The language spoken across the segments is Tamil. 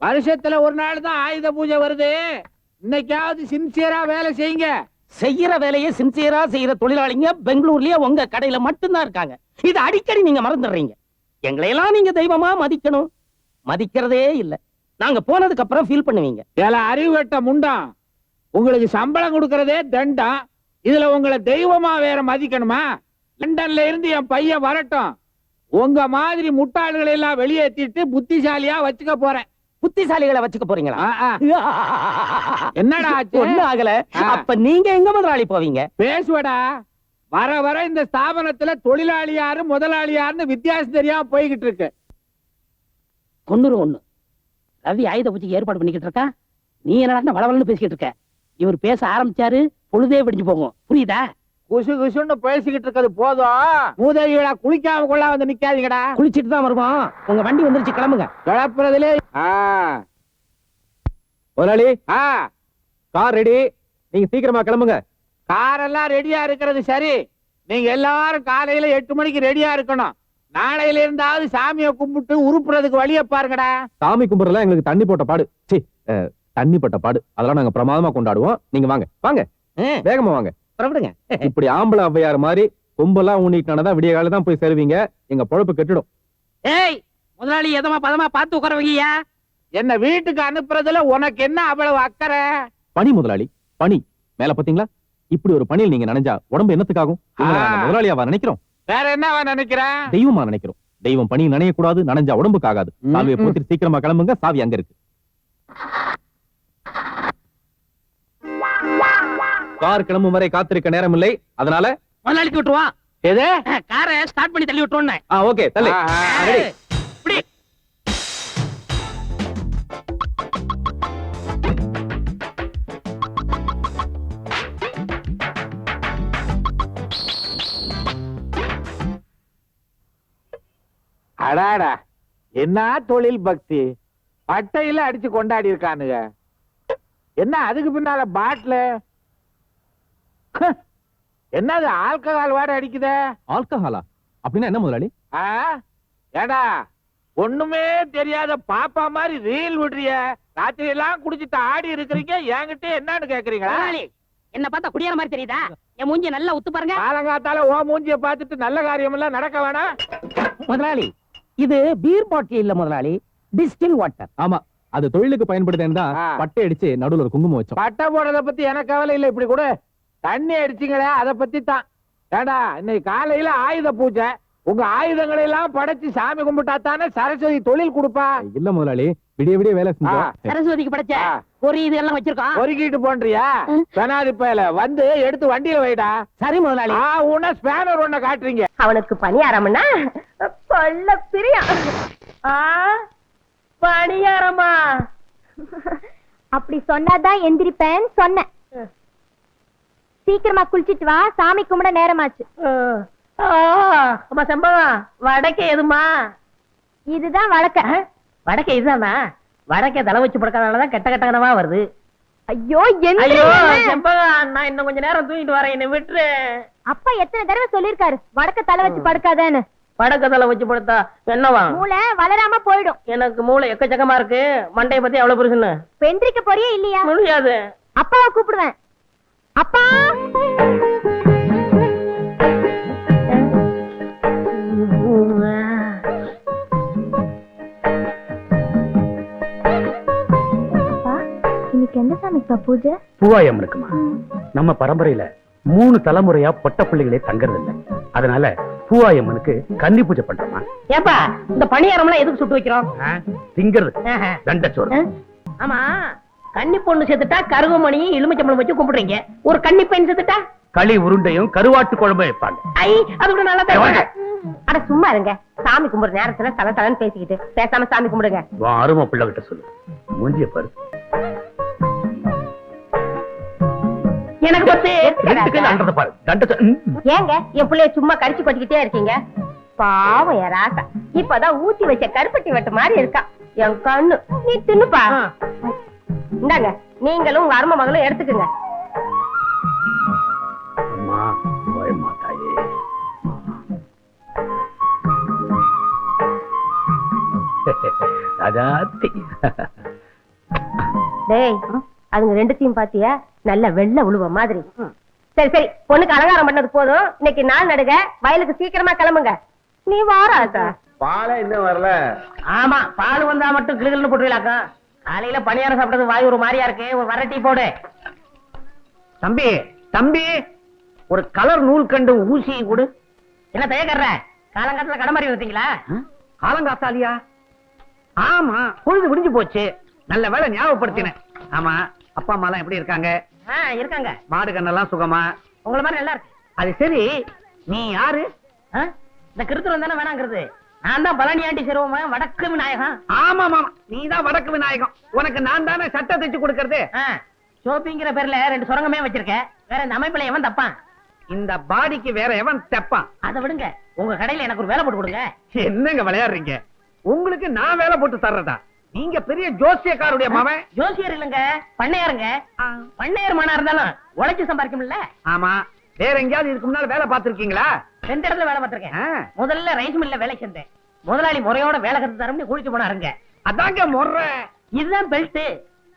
வருஷத்துல ஒரு நாள் தான் ஆயுத பூஜை வருது. இன்னைக்காவது சின்சியரா வேலை செய்யுங்க. செய்யற வேலையை சின்சியரா செய்யற தொழிலாளிங்க பெங்களூர்லயே உங்க கடையில மட்டும்தான் இருக்காங்க. இது அடிக்கடி நீங்க மறந்துடுறீங்க. எங்களையெல்லாம் நீங்க தெய்வமா மதிக்கணும்? மதிக்கிறதே இல்ல. நாங்க போனதுக்கு அப்புறம் ஃபீல் பண்ணுவீங்க. ஏல அறிவு வெட்ட முண்டம் உங்களுக்கு சம்பளம் கொடுக்கறதே தண்டம். இதுல உங்களை தெய்வமா வேற மதிக்கணுமா? லண்டன்ல இருந்து என் பையன் வரட்டும். உங்க மாதிரி முட்டாள்களை எல்லாம் வெளியேத்திட்டு புத்திசாலியா வச்சுக்க போறேன். புத்திசாலிகளை வச்சுக்க போறீங்களா. என்னடா ஒண்ணு ஆகல. அப்ப நீங்க எங்க முதலாளி போவீங்க? பேசுவடா. வர வர இந்த ஸ்தாபனத்துல தொழிலாளி யாரு முதலாளி யாருன்னு வித்தியாசம் தெரியாம போய்கிட்டு இருக்கு. தொண்ணூறு ஒண்ணு. ரவி ஆயுத பூஜைக்கு ஏற்பாடு பண்ணிக்கிட்டு இருக்கா? நீ என்ன வளவலன்னு பேசிக்கிட்டு இருக்க? இவர் பேச ஆரம்பிச்சாரு பொழுதே விடிஞ்சு போகும். புரியுதா? குசு குசுன்னு பேசிக்கிட்டு இருக்கிறது போதும். மூதேவிகளா குளிக்காம கொள்ள வந்து நிக்காதீங்கடா. குளிச்சிட்டு தான் வருவோம். உங்க வண்டி வந்துருச்சு கிளம்புங்க. கிளப்புறதுலே முதலாளி ஆ, கார் ரெடி நீங்க சீக்கிரமா கிளம்புங்க. காரெல்லாம் ரெடியா இருக்கிறது சரி. நீங்க எல்லாரும் காலையில எட்டு மணிக்கு ரெடியா இருக்கணும். நாளையில இருந்தாவது சாமியை கும்பிட்டு உருப்புறதுக்கு வழிய பாருங்கடா. சாமி கும்பிடுறதுல எங்களுக்கு தண்ணி போட்ட பாடு. சி தண்ணி போட்ட பாடு. அதெல்லாம் நாங்க பிரமாதமா கொண்டாடுவோம். நீங்க வாங்க. வாங்க. வேகமா வாங்க. புறப்படுங்க. இப்படி ஆம்பளை ஔவையார் மாதிரி கொம்பெல்லாம் ஊனிட்டானதான் விடிய காலை தான் போய் சேருவீங்க. எங்க பொழப்பு கெட்டுடும். ஏய் முதலாளி எதமா பதமா பார்த்து உட்கார வைங்கய்யா என்ன வீட்டுக்கு அனுப்புறதுல உனக்கு என்ன அவ்வளவு அக்கறை? பனி முதலாளி பனி மேல பாத்தீங்களா? இப்படி ஒரு பணியில் நீங்க நினைஞ்சா உடம்பு என்னத்துக்காகும்? உங்களை நாங்க. முதலாளியாவா நினைக்கிறோம்? வேற என்னவா நினைக்கிறேன்? தெய்வமா நினைக்கிறோம். தெய்வம் பணி நனையக்கூடாது நனைஞ்சா உடம்புக்கு ஆகாது. சாவியை. போட்டு சீக்கிரமா கிளம்புங்க. சாவி அங்க இருக்கு. கார் கிளம்பும் வரை காத்திருக்க நேரம் இல்லை அதனால முதலாளிக்கு விட்டுருவான் எது? காரை ஸ்டார்ட் பண்ணி தள்ளி விட்டுருவோம் ஆ ஓகே தள்ளு. ரெடி. அடாடா. என்ன தொழில் பக்தி? பட்டையில அடிச்சு கொண்டாடி இருக்கானுங்க. என்ன அதுக்கு பின்னால பாட்டில்? என்னது ஆல்கஹால் வாட அடிக்குதே? ஆல்கஹாலா? அப்படின்னா என்ன முதலாளி? ஆ? ஏடா ஒண்ணுமே தெரியாத பாப்பா மாதிரி ரீல் விடுறிய. ராத்திரி எல்லாம் குடிச்சிட்டு ஆடி இருக்கிறீங்க என்கிட்ட என்னன்னு கேக்குறீங்களா? முதலாளி என்ன பார்த்தா குடியார மாதிரி தெரியுதா? என் மூஞ்சி நல்லா உத்து பாருங்க. காலங்காத்தால ஓ மூஞ்சிய பார்த்துட்டு நல்ல காரியம் எல்லாம் நடக்க வேணாம். முதலாளி இது பீர் பாட்டில் இல்ல முதலாளி டிஸ்டில் வாட்டர் ஆமா அது தொழிலுக்கு பயன்படுத்தேன் தான். பட்டை அடிச்சு நடுவுல ஒரு குங்குமம் வச்சோம். பட்டை போடுறத பத்தி எனக்கு கவலை இல்ல இப்படி கூட. தண்ணி அடிச்சீங்களே அத பத்தி தான் ஏடா இன்னைக்கு காலையில ஆயுத பூஜை உங்க ஆயுதங்களை எல்லாம் படைச்சு சாமி கும்பிட்டா தானே சரஸ்வதி தொழில் கொடுப்பா? இல்ல முதலாளி விடிய விடிய வேலை. சரஸ்வதிக்கு படைச்ச. ஒரு இது எல்லாம் வச்சிருக்கோம் பொறுக்கிட்டு போன்றியா? பெனாதி பயல வந்து எடுத்து வண்டியில வைடா. சரி முதலாளி. ஆ உன ஸ்பேனர் ஒண்ண காட்டுறீங்க. அவனுக்கு பணியாரம்னா கொல்ல பிரியம் ஆ பணியாரமா. அப்படி சொன்னாதான் எந்திரிப்பேன் சொன்னேன். சீக்கிரமா குளிச்சிட்டு வா. சாமி கும்பிட நேரமாச்சு. வடக்கே எதுமா இதுதான் வழக்க வடக்கே இதுதானா வடக்கே தலை வச்சு படுக்கிறதுனாலதான் கெட்ட கெட்ட கனவா வருது. ஐயோ ஐயோ செம்பகம் நான் இன்னும் கொஞ்ச நேரம் தூங்கிட்டு வரேன் என்ன விட்டுரு. அப்பா எத்தனை தடவை சொல்லிருக்காரு வடக்க தலை வச்சு படுக்காதேன்னு. வடக்க தலை வச்சு படுத்தா என்னவா? மூளை வளராம போயிடும். எனக்கு மூளை எக்கச்சக்கமா இருக்கு. மண்டைய பத்தி எவ்வளவு பெருசுன்னு பெந்திரிக்க போறியே இல்லையா? முடியாது. அப்பாவை கூப்பிடுவேன். அப்பா! பூஜை? பூவாயம் இருக்குமா நம்ம பரம்பரையில மூணு தலைமுறையா பொட்ட பிள்ளைகளே தங்கறது இல்ல அதனால பூவாயம்மனுக்கு கன்னி பூஜை பண்றோமா? ஏப்பா இந்த பணியாரம்லாம் எதுக்கு சுட்டு வைக்கிறோம்? திங்கிறது. தண்டச்சோறு. ஆமா. கன்னி பொண்ணு செத்துட்டா கருவமணி எலுமிச்சம்பழம் வச்சு கும்பிடுறீங்க. ஒரு கன்னி பெண் செத்துட்டா? களி உருண்டையும் கருவாட்டு குழம்பும் வைப்பாங்க. ஐ அது கூட நல்லா ஏய், வாங்க. தான் அட சும்மா இருங்க. சாமி கும்பிடுற நேரத்துல தல தலன்னு பேசிக்கிட்டு பேசாம சாமி கும்பிடுங்க. அருமை பிள்ளை கிட்ட சொல்லு. மூஞ்சிய பாரு. எனக்கு பத்து. ஏங்க என் பிள்ளைய சும்மா கடிச்சு கொட்டிக்கிட்டே இருக்கீங்க? பாவம் என் ராசா. இப்பதான் ஊத்தி வச்ச கருப்பட்டி வெட்டு மாதிரி இருக்கா. என் கண்ணு. நீ தின்னுப்பா. இந்தாங்க நீங்களும் உங்க அருமை மகளும் எடுத்துக்குங்க. அம்மா பூவாயம்மா தாயே. ராஜாத்தி டேய் அதுங்க ரெண்டுத்தையும் பாத்தியா? நல்ல வெள்ளை உழுவ மாதிரி. சரி சரி பொண்ணுக்கு அலங்காரம் பண்ணது போதும். இன்னைக்கு நாள் நடுக வயலுக்கு சீக்கிரமா கிளம்புங்க. நீ வாராசா பாலை இன்னும் வரல. ஆமா பால் வந்தா மட்டும் கிளுகிள்னு போட்டுவிலாக்கா காலையில பணியாரம் சாப்பிட்டது வாய் ஒரு மாதிரியா இருக்கு. ஒரு வர டீ போடு. தம்பி தம்பி ஒரு கலர் நூல் கண்டு ஊசி கொடு. என்ன தயக்கற காலங்காலத்துல கடை மாதிரி வந்தீங்களா காலங்காத்தாலியா? ஆமா பொழுது விடிஞ்சு போச்சு. நல்ல வேலை ஞாபகப்படுத்தினேன் ஆமா அப்பா அம்மா எல்லாம் எப்படி இருக்காங்க? இருக்காங்க. மாடு கண்ணெல்லாம் சுகமா? உங்களை மாதிரி நல்லா இருக்கு. அது சரி நீ யாரு? இந்த கிருத்துரம் தானே வேணாங்கிறது. நான் தான் பழனி ஆண்டி சிறுவமா வடக்கு விநாயகம். ஆமா மாமா நீ தான் வடக்கு விநாயகம். உனக்கு நான் தானே சட்டை தைச்சு கொடுக்கறது? ஷோப்பிங்கிற பேர்ல ரெண்டு சுரங்கமே வச்சிருக்கேன் வேற இந்த அமைப்புல எவன் தப்பான்? இந்த பாடிக்கு வேற எவன் தெப்பான்? அதை விடுங்க. உங்க கடையில எனக்கு ஒரு வேலை போட்டு கொடுங்க. என்னங்க விளையாடுறீங்க? உங்களுக்கு நான் வேலை போட்டு தர்றதா? நீங்க பெரிய ஜோசியக்காருடைய மவன் ஜோசியர் இல்லைங்க பண்ணையாருங்க. பண்ணையார் மனா இருந்தாலும் உழைச்சு சம்பாதிக்கும்ல ஆமா. வேற எங்கேயாவது இதுக்கு முன்னால வேலை பார்த்திருக்கீங்களா? ரெண்டு இடத்துல வேலை பார்த்திருக்கேன். முதல்ல ரைஸ் மில்ல வேலை செஞ்சேன். முதலாளி முறையோட வேலை கத்து தரம்னு குளிச்சு போனாருங்க. அதாங்க முறை. இதுதான் பெல்ட்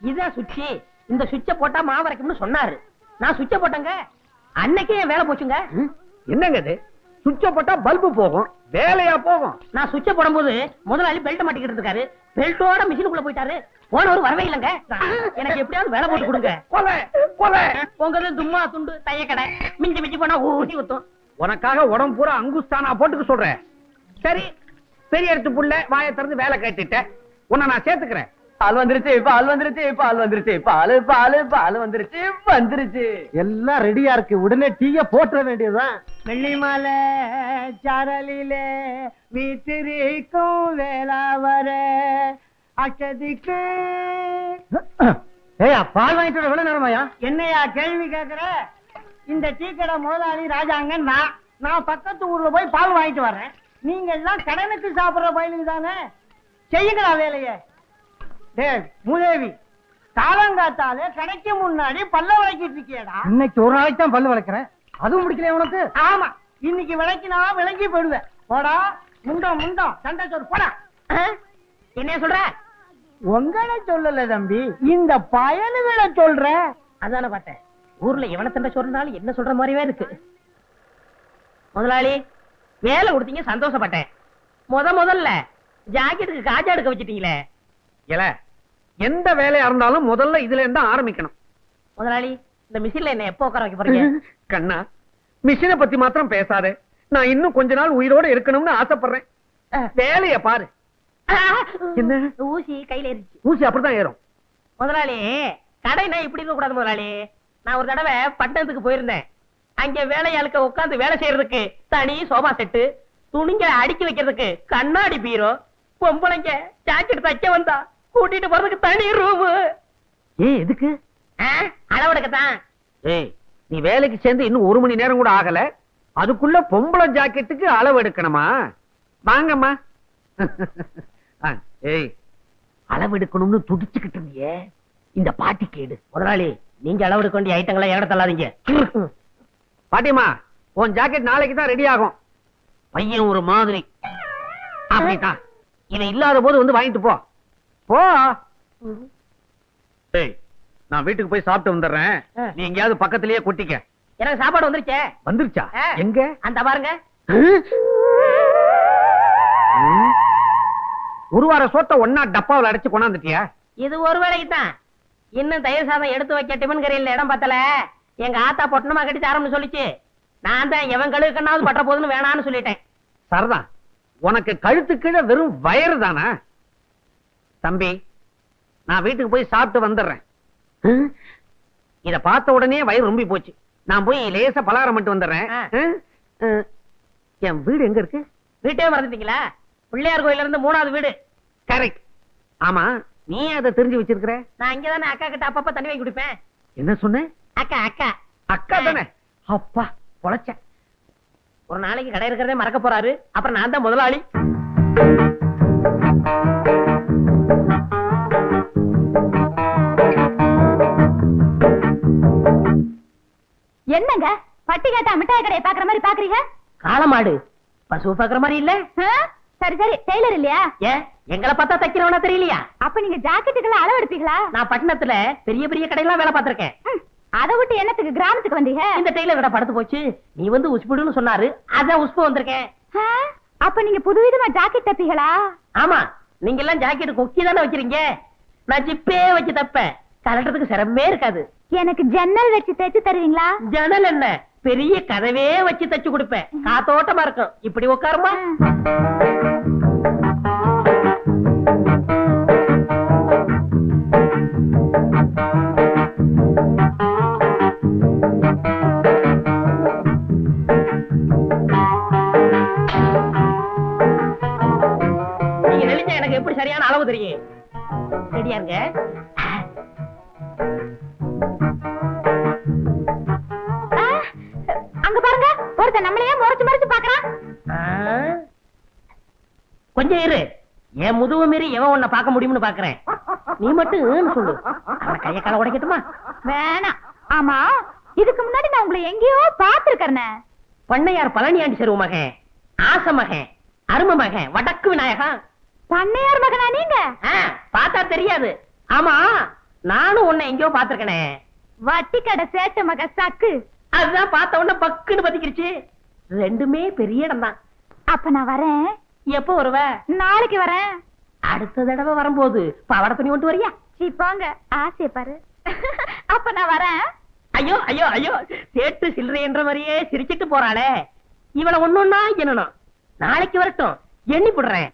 இதுதான் சுவிட்ச் இந்த சுவிட்ச போட்டா மாவரைக்கும்னு சொன்னாரு. நான் சுவிட்ச போட்டேங்க. அன்னைக்கே வேலை போச்சுங்க. என்னங்க இது? சுவிட்ச போட்டா பல்பு போகும். வேலையா போகும். நான் சுவிட்ச போடும்போது முதலாளி பெல்ட் மாட்டிக்கிட்டு இருக்காரு பெல்ட்டோட மிஷினுக்குள்ள போயிட்டாரு. போனவர் வரவே இல்லைங்க. எனக்கு எப்படியாவது வேலை போட்டு கொடுங்க. கொலை கொலை. உங்க தும்மா துண்டு தையக்கடை மிஞ்சி மிஞ்சி போனா ஊசி ஊத்தும். உனக்காக உடம்பு பூரா அங்குஸ்தானா போட்டுக்க சொல்றேன். சரி பெரிய எடுத்து புள்ள வாயை திறந்து வேலை கேட்டுட்ட. உன்னை நான் சேர்த்துக்கிறேன். பால் வந்துருச்சு பால் வந்துருச்சு பால் வந்துருச்சு. பால் பால் பால் வந்துருச்சு வந்துருச்சு. எல்லாம் ரெடியா இருக்கு. உடனே டீய போட்டுற வேண்டியதுதான். வெள்ளிமலை சாரலிலே வீட்டிருக்கும் வேளாவர அச்சதிக்கு ஏய் பால் வாங்கிட்டு வர எவ்வளவு நேரமாயா என்னையா கேள்வி கேக்குற? இந்த டீ கடை முதலாளி ராஜாங்க நான் நான் பக்கத்து ஊர்ல போய் பால் வாங்கிட்டு வர்றேன். நீங்க எல்லாம் கடனுக்கு சாப்பிடுற பயிலுக்கு தானே? செய்யுங்களா வேலைய. டேய் மூதேவி காலங்காத்தாலே கடைக்கு முன்னாடி பல்ல விளக்கிட்டு இருக்கியடா. இன்னைக்கு ஒரு நாளைக்கு தான் பல்லு வளர்க்கிறேன் அதுவும் முடிக்கல உனக்கு? ஆமா இன்னைக்கு விளக்கினா விளங்கி போயிடுவேன். போடா முண்டம் முண்டம் சண்டை சோறு போடா. என்ன சொல்ற? உங்களை சொல்லல தம்பி இந்த பயலுகளை சொல்ற. அதான பார்த்தேன். ஊர்ல எவன சண்டை சொல்றாலும் என்ன சொல்ற மாதிரியே இருக்கு. முதலாளி வேலை கொடுத்தீங்க சந்தோஷப்பட்டேன். முத முதல்ல ஜாக்கெட்டுக்கு காஜா எடுக்க வச்சிட்டீங்களே. இல்ல எந்த வேலையா இருந்தாலும் முதல்ல இதுல இருந்து ஆரம்பிக்கணும். முதலாளி இந்த மிஷின்ல என்ன எப்போ உட்கார வைக்க போறீங்க? கண்ணா மிஷினை பத்தி மாத்திரம் பேசாதே. நான் இன்னும் கொஞ்ச நாள் உயிரோட இருக்கணும்னு ஆசைப்படுறேன். வேலைய பாரு. என்ன? ஊசி கையில ஏறிச்சு ஊசி அப்படிதான் ஏறும். முதலாளி கடைனா இப்படி இருக்க கூடாது முதலாளி. நான் ஒரு தடவை பட்டணத்துக்கு போயிருந்தேன். அங்க வேலையாளுக்க உட்கார்ந்து வேலை செய்யறதுக்கு தனி சோபா செட்டு துணிங்க அடுக்கி வைக்கிறதுக்கு கண்ணாடி பீரோ பொம்பளைங்க ஜாக்கெட் தைக்க வந்தா கூட்டிட்டு போறதுக்கு தனி ரூம் ஏய் எதுக்கு? அளவெடுக்கத்தான். ஏய் நீ வேலைக்கு சேர்ந்து இன்னும் ஒரு மணி நேரம் கூட ஆகல. அதுக்குள்ள பொம்பளை ஜாக்கெட்டுக்கு அளவு எடுக்கணுமா? வாங்கம்மா. ஏய் அளவு எடுக்கணும்னு துடிச்சுக்கிட்டு இருந்தியே. இந்த பாட்டி கேடு. முதலாளி நீங்க அளவெடுக்க வேண்டிய ஐட்டங்களை இடம் தள்ளாதீங்க. பாட்டிமா உன் ஜாக்கெட் நாளைக்கு தான் ரெடி ஆகும் பையன் ஒரு மாதிரி. அப்படித்தான். இவன் இல்லாத போது வந்து வாங்கிட்டு போ. போ. ஏய் நான் வீட்டுக்கு போய் சாப்பிட்டு வந்துடுறேன். நீ எங்கேயாவது பக்கத்திலேயே கொட்டிக்க. எனக்கு சாப்பாடு வந்துருச்சே. வந்துருச்சா. எங்க? அந்த பாருங்க. ஒரு வார சோத்த ஒன்னா டப்பாவுல அடைச்சு கொண்டாந்துட்டியா? இது ஒரு வேலைக்கு தான் இன்னும் தயிர் சாதம் எடுத்து வைக்க டிபன் கரையில் இடம் பத்தல. எங்க ஆத்தா பொட்டணமா கட்டி தரம்னு சொல்லிச்சு. நான் தான் எவன் கழுவுக்கண்ணாவது பற்ற போதுன்னு வேணான்னு சொல்லிட்டேன். சரிதான் உனக்கு கழுத்து கீழே வெறும் வயறு தானா? தம்பி நான் வீட்டுக்கு போய் சாப்பிட்டு வந்துடுறேன். ம்? இத பார்த்த உடனே வயிறு ரொம்பி போச்சு. நான் போய் லேசா பலகாரம் மட்டும் வந்துடுறேன். ஆ. ம்? ம். என் வீடு எங்க இருக்கு? வீட்டே மறந்துட்டீங்களா? பிள்ளையார் கோயில்ல இருந்து மூணாவது வீடு. கரெக்ட். ஆமா நீ அதை தெரிஞ்சு வச்சிருக்கிற? நான் இங்கதானே அக்கா கிட்ட அப்பப்ப தண்ணி வாங்கி குடிப்பேன். என்ன சொன்ன? அக்கா அக்கா. அக்கா தானே? அப்பா பொழைச்ச. ஒரு நாளைக்கு கடை இருக்கிறதே மறக்க போறாரு. அப்புறம் நான் தான் முதலாளி. என்னங்க? பட்டி கேட்டா மிட்டாய் கடையை பாக்குற மாதிரி பாக்குறீங்க காளமாடு பசு பாக்குற மாதிரி இல்ல? சரி சரி. டெய்லர் இல்லையா? ஏன் எங்களை பார்த்தா தைக்கிறவனா தெரியலையா? அப்ப நீங்க ஜாக்கெட்டுக்கெல்லாம் அளவு எடுப்பீங்களா? நான் பட்டணத்துல பெரிய பெரிய கடையெல்லாம் வேலை பார்த்திருக்கேன். அதை விட்டு என்னத்துக்கு கிராமத்துக்கு வந்தீங்க? இந்த டெய்லர் கடை படுத்து போச்சு. நீ வந்து உஸ்புடுன்னு சொன்னாரு. அதான் உஸ்பு வந்திருக்கேன். அப்ப நீங்க புதுவிதமா ஜாக்கெட் தப்பீங்களா? ஆமா. நீங்க எல்லாம் ஜாக்கெட் கொக்கி தானே வைக்கிறீங்க? நான் ஜிப்பே வச்சு தப்பேன். கலட்டுறதுக்கு சிரமமே இருக்காது. எனக்கு ஜன்னல் வச்சு தைச்சு தருவீங்களா? ஜன்னல் என்ன? பெரிய கதவே வச்சு தச்சு கொடுப்பேன். காத்தோட்டமா இருக்கும் இப்படி உட்காருமா? எனக்கு எப்படி சரியான அளவு தெரியும்? ரெடியா ஒருத்தன் நம்மளையே முறைச்சு முறைச்சு பாக்குறான்? கொஞ்சம் இரு. என் முதுகு மீறி எவன் உன்னை பார்க்க முடியும்னு பாக்குறேன் நீ மட்டும் சொல்லு. அவன் கைய கால உடைக்கட்டுமா? வேணாம். ஆமா இதுக்கு முன்னாடி நான் உங்களை எங்கேயோ பாத்துருக்கேன் பண்ணையார் பழனியாண்டி செருவு மகன் ஆச மகன் அரும மகன் வடக்கு விநாயகா பண்ணையார் மகனா நீங்க? பார்த்தா தெரியாது. ஆமா நானும் உன்னை எங்கேயோ பாத்திருக்கனே வட்டி கடை சேட்டு மக சக்கு. அதுதான் பார்த்த உடனே பக்குன்னு பத்திக்கிருச்சு. ரெண்டுமே பெரிய இடம் தான் அப்ப நான் வரேன். எப்போ வருவ? நாளைக்கு வரேன். அடுத்த தடவை வரும்போது பாவாடை துணி கொண்டு வரியா? சீ போங்க. ஆசைய பாரு. அப்ப நான் வரேன். ஐயோ ஐயோ ஐயோ. சேட்டு சில்லறை என்ற மாதிரியே சிரிச்சிட்டு போறாளே. இவளை ஒன்னொன்னா என்னணும் நாளைக்கு வரட்டும். எண்ணி போடுறேன்.